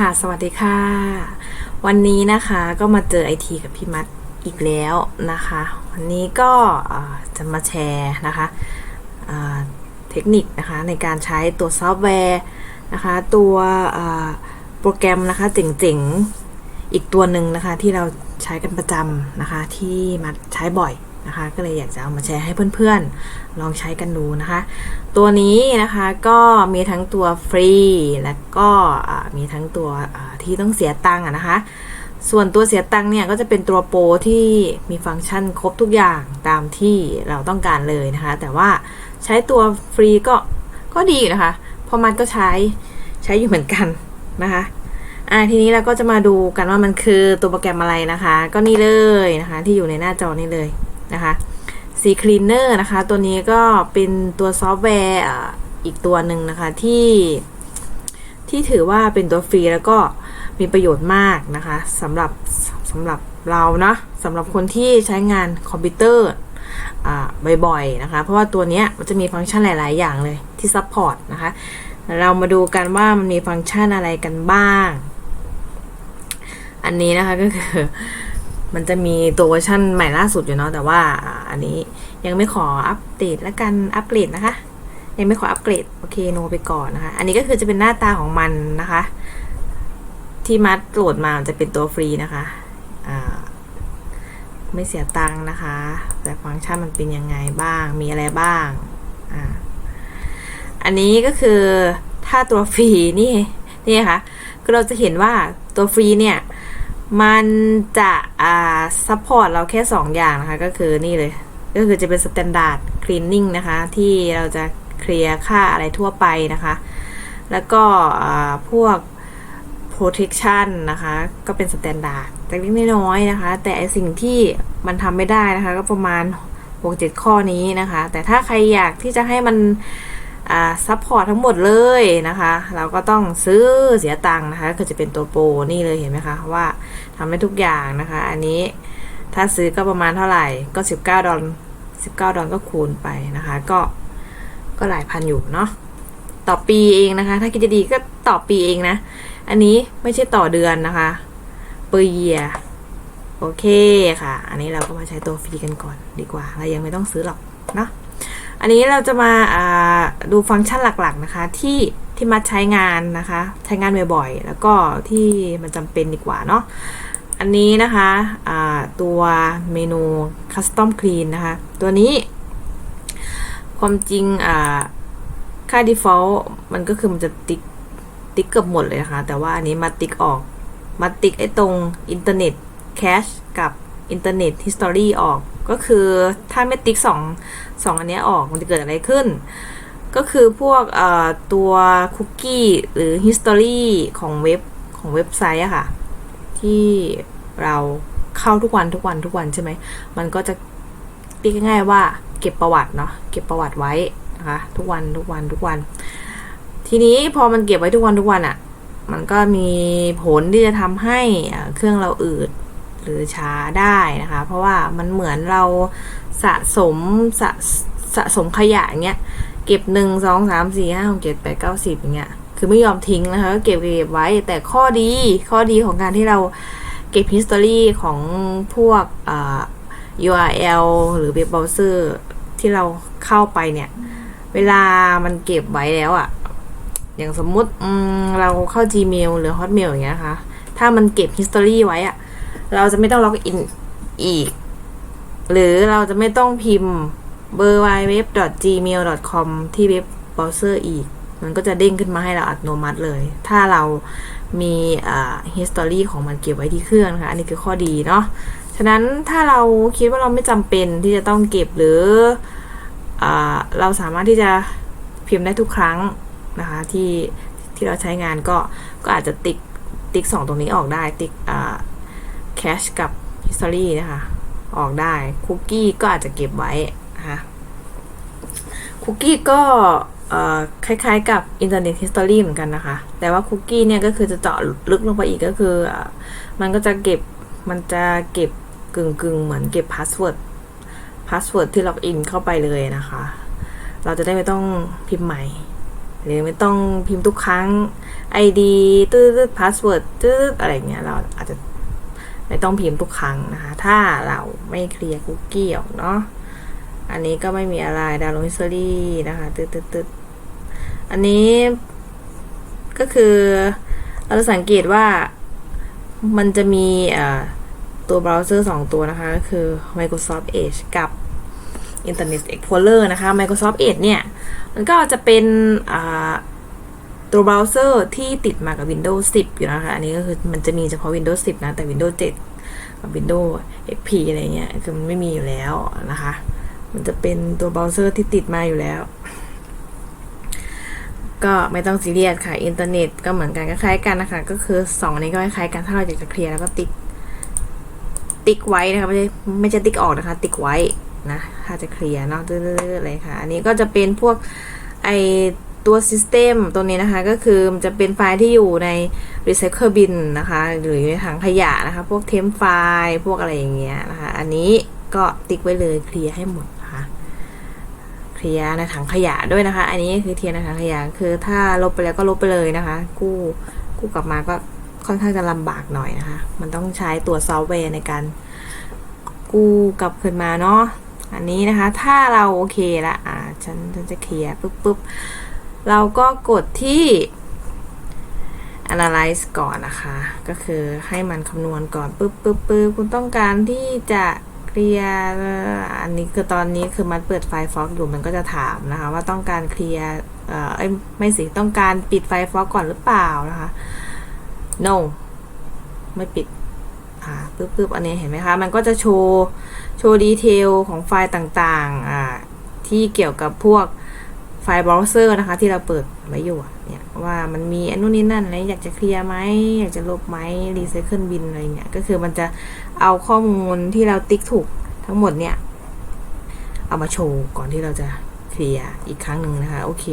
ค่ะ สวัสดีค่ะ วันนี้นะคะก็มาเจอไอทีกับพี่มัดอีกแล้วนะคะ วันนี้ก็จะมาแชร์นะคะเทคนิคนะคะในการใช้ตัวซอฟต์แวร์นะคะ ตัวโปรแกรมนะคะเจ๋งๆ อีกตัวหนึ่งนะคะที่เราใช้กันประจำนะคะที่มัดใช้บ่อย นะคะ ก็เลยอยากจะเอามาแชร์ให้เพื่อนๆ ลองใช้กันดูนะคะ ตัวนี้นะคะก็มีทั้งตัวฟรี และก็มีทั้งตัวที่ต้องเสียตังค์นะคะ ส่วนตัวเสียตังค์เนี่ยก็จะเป็นตัวโปรที่มีฟังก์ชันครบทุกอย่างตามที่เราต้องการเลยนะคะ แต่ว่าใช้ตัวฟรีก็ก็ดีนะคะเพราะมันก็ใช้ใช้อยู่เหมือนกันนะคะอ่าทีนี้เราก็จะมาดูกันว่ามันคือตัวโปรแกรมอะไรนะคะ ก็นี่เลยนะคะ ที่อยู่ในหน้าจอนี่เลย นะคะ C Cleaner นะคะ ตัวนี้ก็เป็นตัวซอฟต์แวร์อีกตัวหนึ่งนะคะที่ที่ถือว่าเป็นตัวฟรีแล้วก็มีประโยชน์มากนะคะสำหรับสำหรับเราเนาะสำหรับคนที่ใช้งานคอมพิวเตอร์บ่อยๆนะคะ เพราะว่าตัวนี้มันจะมีฟังก์ชันหลาย ๆ อย่างเลยที่ซัพพอร์ตนะคะ เรามาดูกันว่ามันมีฟังก์ชันอะไรกันบ้าง อันนี้นะคะก็คือ มันจะมีตัวเวอร์ชันใหม่ล่าสุดอยู่เนาะแต่ว่าอันนี้ยังไม่ขออัปเดตและกันอัปเกรดนะคะ ยังไม่ขออัปเกรดโอเคโนไปก่อนนะคะ อันนี้ก็คือจะเป็นหน้าตาของมันนะคะ ที่มัดโหลดมาจะเป็นตัวฟรีนะคะไม่เสียตังค์นะคะ แต่ฟังก์ชันมันเป็นยังไงบ้าง มีอะไรบ้างอ่าอันนี้ก็คือถ้าตัวฟรีนี่นี่ค่ะคือเราจะเห็นว่าตัวฟรีเนี่ย มันจะอ่าซัพพอร์ตเราแค่ 2 อย่างนะคะ ก็คือนี่เลย ก็คือจะเป็น Standard Cleaning นะคะ ที่เราจะเคลียร์ค่าอะไรทั่วไปนะคะ แล้วก็อ่าพวก protection นะคะ ก็เป็น Standard แต่เล็กน้อยนะคะ แต่ไอสิ่งที่มันทำไม่ได้นะคะ ก็ประมาณ6-7ข้อนี้นะคะ แต่ถ้าใครอยากที่จะให้มัน ซัพพอร์ตทั้งหมดเลยนะคะ เราก็ต้องซื้อเสียตังค์นะคะก็จะเป็นตัวโปรนี่เลยเห็นไหมคะว่าทำได้ทุกอย่างนะคะ อันนี้ถ้าซื้อก็ประมาณเท่าไหร่ก็ 19 ดอล19 ดอลก็คูณไปนะคะ ก็ก็หลายพันอยู่เนาะต่อปีเองนะคะ ถ้าคิดจะดีก็ต่อปีเองนะ อันนี้ไม่ใช่ต่อเดือนนะคะเปอร์เยียโอเคค่ะ อันนี้เราก็มาใช้ตัวฟรีกันก่อนดีกว่า เรายังไม่ต้องซื้อหรอกเนาะ อันนี้เราจะมาาดูฟังก์ชันหลักๆนะคะที่ที่มาใช้งานนะคะ ใช้งานบ่อยๆ แล้วก็ที่มันจำเป็นดีกว่าเนาะอันนี้นะคะะตัวเมนู Custom Clean นะคะ ตัวนี้ ความจริงค่า default มันก็คือมันจะติ๊กติ๊กเกือบหมดเลยนะคะ แต่ว่าอันนี้มาติ๊กออกมาติ๊กไอ้ตรงอินเทอร์เน็ตแคชกับอินเทอร์เน็ตฮิสตอรีออก ก็คือถ้าไม่ติ๊กสองสองอันนี้ออกมันจะเกิดอะไรขึ้น ก็คือพวกตัวคุกกี้หรือ history ของเว็บของเว็บไซต์อะค่ะ ที่เราเข้าทุกวันทุกวันทุกวันใช่ไหม มันก็จะตีง่ายๆว่าเก็บประวัติเนาะเก็บประวัติไว้นะคะทุกวันทุกวันทุกวัน ทีนี้พอมันเก็บไว้ทุกวันทุกวันอะมันก็มีผลที่จะทำให้เครื่องเราอืด รือช้าได้นะคะ เพราะว่ามันเหมือนเราสะสมสะสะสมขยะเงี้ยเก็บหนึ่งสองสามสี่ห้าหกเจ็ดแปดเก้าสิบเงี้ยคือไม่ยอมทิ้งนะคะก็เก็บเก็บไว้แต่ข้อดีข้อดีของการที่เราเก็บ history ของพวกอ่า URL หรือ web browser ที่เราเข้าไปเนี่ย เวลามันเก็บไว้แล้วอะอย่างสมมุติเราเข้า Gmail หรือ Hotmail อย่างเงี้ยนะคะถ้ามันเก็บ history ไว้อะ เราจะไม่ต้องล็อกอินอีก หรือเราจะไม่ต้องพิมพ์เบอร์ www.gmail.com ที่เว็บเบราว์เซอร์อีก มันก็จะเด้งขึ้นมาให้เราอัตโนมัติเลย ถ้าเรามีอ่า history ของมันเก็บไว้ที่เครื่องนะคะ อันนี้คือข้อดีเนาะ ฉะนั้นถ้าเราคิดว่าเราไม่จำเป็นที่จะต้องเก็บหรืออ่าเราสามารถที่จะพิมพ์ได้ทุกครั้งนะคะที่ที่เราใช้งานก็ก็อาจจะติ๊กติ๊กสองตรงนี้ออกได้ติ๊กอ่า cache กับ history นะคะ ออกได้คุกกี้ก็อาจจะเก็บไว้นะคะคุกกี้ก็คล้ายๆ กับ Internet History เหมือนกันนะคะ แต่ว่าคุกกี้เนี่ยก็คือจะเจาะลึกลงไปอีกก็คืออมันก็จะเก็บ มันจะเก็บกึ่งๆ เหมือนเก็บพาสเวิร์ด พาสเวิร์ดที่ล็อกอินเข้าไปเลยนะคะ เราจะได้ไม่ต้องพิมพ์ใหม่ หรือไม่ต้องพิมพ์ทุกครั้ง ID ตืดๆ password ตืดอะไรเงี้ย เราอาจจะ ไม่ต้องพิมพ์ทุกครั้งนะคะ ถ้าเราไม่เคลียร์คุกกี้ออกเนาะอันนี้ก็ไม่มีอะไรดาวน์โหลด history นะคะตืดๆๆอันนี้ก็คือเราจะสังเกตว่ามันจะมีตัวเบราว์เซอร์ 2 ตัวนะคะ ก็คือ Microsoft Edge กับ Internet Explorer นะคะ Microsoft Edge เนี่ย มันก็จะเป็น ตัวเบราว์เซอร์ที่ติดมากับ Windows 10 อยู่นะคะ อันนี้ก็คือมันจะมีเฉพาะ Windows 10 นะ แต่ Windows 7 กับ Windows XP อะไรเงี้ย คือมันไม่มีอยู่แล้วนะคะ มันจะเป็นตัวเบราว์เซอร์ที่ติดมาอยู่แล้ว ก็ไม่ต้องซีเรียสค่ะ อินเทอร์เน็ตก็เหมือนกันคล้ายๆกันนะคะ ก็คือสองอันนี้ก็คล้ายๆกัน ถ้าเราอยากจะเคลียร์แล้วก็ติ๊ก ติ๊กไว้นะคะ ไม่ใช่ไม่ใช่ติ๊กออกนะคะ ติ๊กไว้นะ ถ้าจะเคลียร์เนาะตื้อๆเลยค่ะ อันนี้ก็จะเป็นพวกไอ ตัว System ตัวนี้นะคะก็คือมันจะเป็นไฟล์ที่อยู่ใน Recycle Bin นะคะ หรือในถังขยะนะคะ พวกเทมไฟล์พวกอะไรอย่างเงี้ยนะคะ อันนี้ก็ติ๊กไว้เลยเคลียร์ให้หมดนะคะเคลียร์ในถังขยะด้วยนะคะ อันนี้คือเคลียร์ในถังขยะคือถ้าลบไปแล้วก็ลบไปเลยนะคะ กู้กู้กลับมาก็ค่อนข้างจะลำบากหน่อยนะคะ มันต้องใช้ตัวซอฟต์แวร์ในการกู้กลับคืนมาเนาะอันนี้นะคะ ถ้าเราโอเคละอ่าฉันฉันจะเคลียร์ปุ๊บปุ๊บ เราก็กดที่ analyze ก่อนนะคะ ก็คือให้มันคำนวณก่อนปุ๊บปุ๊บปุ๊บคุณต้องการที่จะเคลียร์อันนี้คือตอนนี้คือมันเปิดไฟล์ฟอกอยู่มันก็จะถามนะคะ ว่าต้องการเคลียร์เอ่อไม่สิต้องการปิดไฟล์ฟอกก่อนหรือเปล่านะคะ no ไม่ปิดอ่าปึ๊บปึ๊บอันนี้เห็นไหมคะ มันก็จะโชว์ โชว์ดีเทลของไฟล์ต่างๆอ่าที่เกี่ยวกับพวก ไฟล์เบราว์เซอร์นะคะ ที่เราเปิดไว้อยู่เนี่ยว่ามันมีอันนู้นนี่นั่นอะไรอยากจะเคลียร์ไหมอยากจะลบไหมรีไซเคิลบินอะไรเงี้ยก็คือมันจะเอาข้อมูลที่เราติ๊กถูกทั้งหมดเนี่ย เอามาโชว์ก่อนที่เราจะเคลียร์อีกครั้งหนึ่งนะคะ โอเค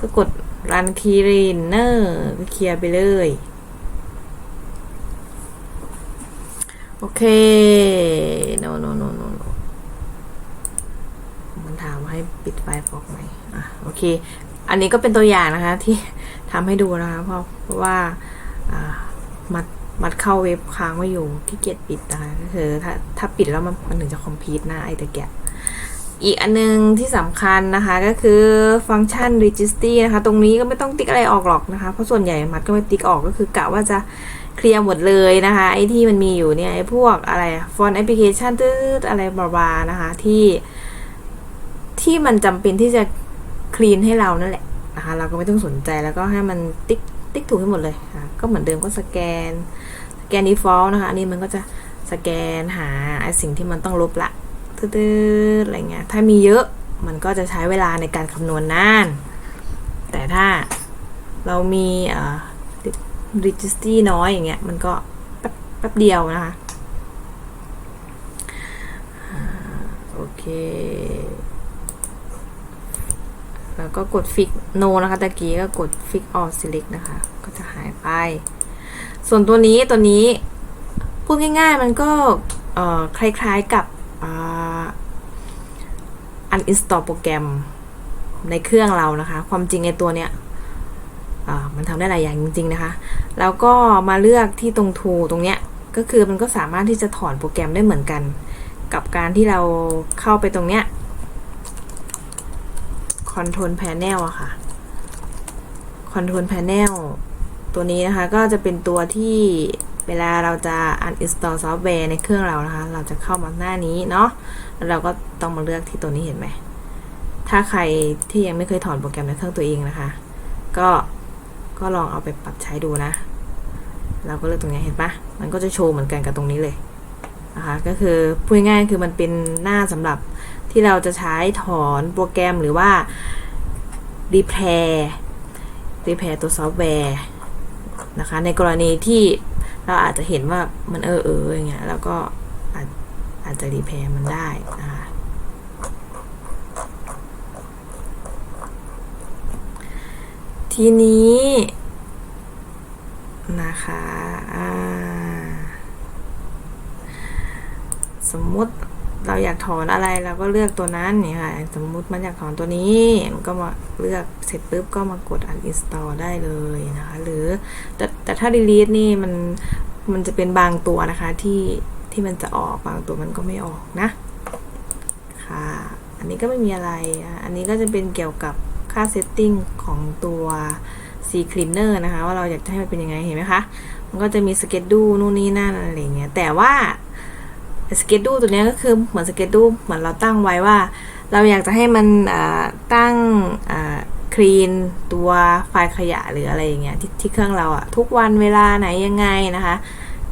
ก็กด run cleaner ก็เคลียร์ไปเลย โอเค no no no no no มันถามว่า ให้ปิดไฟล์ฟอกไหม่อะโอเค อันนี้ก็เป็นตัวอย่างนะคะที่ทำให้ดูนะคะเพราะเพราะว่าามัดมัดเข้าเว็บค้างไว้อยู่ขี้เกียจปิดนะคะก็คือถ้าถ้าปิดแล้วมันมันถึงจะคอมพิวต์หน้าไอตะแกะอีกอันนึงที่สำคัญนะคะก็คือฟังก์ชัน registry นะคะ ตรงนี้ก็ไม่ต้องติ๊กอะไรออกหรอกนะคะ เพราะส่วนใหญ่มัดก็ไม่ติ๊กออกก็คือกะว่าจะเคลียร์หมดเลยนะคะไอ้ที่มันมีอยู่เนี่ยไอ้พวกอะไรฟอนต์แอปพลิเคชันตืดๆอะไรบลาๆนะคะที่ ที่มันจำเป็นที่จะคลีนให้เรานั่นแหละนะคะเราก็ไม่ต้องสนใจแล้วก็ให้มันติ๊กติ๊กถูกให้หมดเลยค่ะก็เหมือนเดิมก็สแกน สแกน default นะคะ อันนี้มันก็จะสแกนหาไอสิ่งที่มันต้องลบละตืดๆอะไรเงี้ยถ้ามีเยอะมันก็จะใช้เวลาในการคำนวณนาน แต่ถ้าเรามีเอ่อ registry น้อยอย่างเงี้ยมันก็แป๊บแป๊บเดียวนะคะโอเค แล้วก็กด fix no นะคะตะกี้ก็กด fix all select นะคะ ก็จะหายไป ส่วนตัวนี้ตัวนี้พูดง่ายๆมันก็คล้ายๆกับอ่า uninstall โปรแกรมในเครื่องเรานะคะ ความจริงไอตัวเนี้ยมันทำได้หลายอย่างจริง ๆ นะคะ แล้วก็มาเลือกที่ตรง tool ตรงเนี้ยก็คือมันก็สามารถที่จะถอนโปรแกรมได้เหมือนกัน กับการที่เราเข้าไปตรงเนี้ย Control Panel อะค่ะ Control Panel ตัวนี้นะคะก็จะเป็นตัวที่เวลาเราจะ uninstall ซอฟต์แวร์ในเครื่องเรานะคะ เราจะเข้ามาหน้านี้เนาะแล้วเราก็ต้องมาเลือกที่ตัวนี้เห็นไหม ถ้าใครที่ยังไม่เคยถอนโปรแกรมในเครื่องตัวเองนะคะ ก็ก็ลองเอาไปปรับใช้ดูนะ เราก็เลือกตรงนี้เห็นปะมันก็จะโชว์เหมือนกันกับตรงนี้เลยนะคะ ก็คือพูดง่ายคือมันเป็นหน้าสำหรับ ที่เราจะใช้ถอนโปรแกรมหรือว่า repair repair ตัวซอฟต์แวร์นะคะ ในกรณีที่เราอาจจะเห็นว่ามันเออเอออย่างเงี้ยแล้วก็อาจอาจจะ repair มันได้นะคะทีนี้นะคะอ่าสมมติ เราอยากถอนอะไรเราก็เลือกตัวนั้นนี่ค่ะ สมมุติมันอยากถอนตัวนี้ มันก็มาเลือกเสร็จปุ๊บก็มากด uninstall ได้เลยนะคะ หรือแต่แต่ถ้า delete นี่มันมันจะเป็นบางตัวนะคะที่ที่มันจะออกบางตัวมันก็ไม่ออกนะ ค่ะ อันนี้ก็ไม่มีอะไร อันนี้ก็จะเป็นเกี่ยวกับค่า setting ของตัว C cleaner นะคะ ว่าเราอยากจะให้มันเป็นยังไงเห็นไหมคะ มันก็จะมีสเกจดูนู่นนี่นั่นอะไรอย่างเงี้ยแต่ว่า สเกจดูตัวเนี้ยก็คือเหมือนสเกจดูเหมือนเราตั้งไว้ว่า เราอยากจะให้มันตั้งคลีนตัวไฟล์ขยะหรืออะไรอย่างเงี้ยที่ที่เครื่องเราอะทุกวันเวลาไหนยังไงนะคะ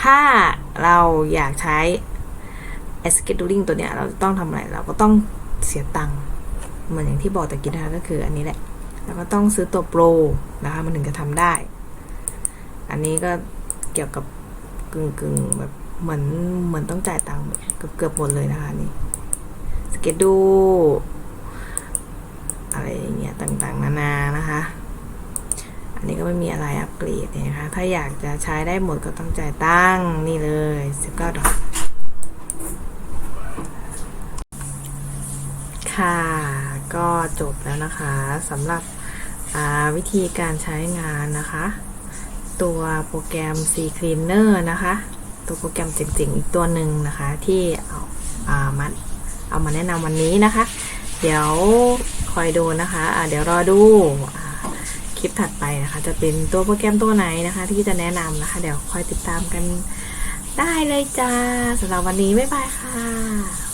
ถ้าเราอยากใช้ scheduling ตัวเนี้ยเราต้องทำอะไรเราก็ต้องเสียตังค์เหมือนอย่างที่บอกตะกี้นะคะก็คืออันนี้แหละแล้วก็ต้องซื้อตัวโปรนะคะมันถึงจะทำได้ อันนี้ก็เกี่ยวกับกึ่งกึ่งๆแบบ เหมือนเหมือนต้องจ่ายตังค์เกือบเกือบหมดเลยนะคะนี่สเกจดู อะไรอย่างเงี้ยต่างๆ นานานะคะ อันนี้ก็ไม่มีอะไรอัปเกรดเนี่ยนะคะ ถ้าอยากจะใช้ได้หมดก็ต้องจ่ายตังค์นี่เลย19ดอลค่ะ ก็จบแล้วนะคะสำหรับวิธีการใช้งานนะคะ ตัวโปรแกรม C Cleaner นะคะ ตัวโปรแกรมเจ๋งๆอีกตัวหนึ่งนะคะ ที่เอาอามาเอามาแนะนำวันนี้นะคะ เดี๋ยวคอยดูนะคะะเดี๋ยวรอดูอคลิปถัดไปนะคะ จะเป็นตัวโปรแกรมตัวไหนนะคะ ที่จะแนะนำนะคะ เดี๋ยวคอยติดตามกันได้เลยจ้าสำหรับวันนี้บ๊ายบายค่ะ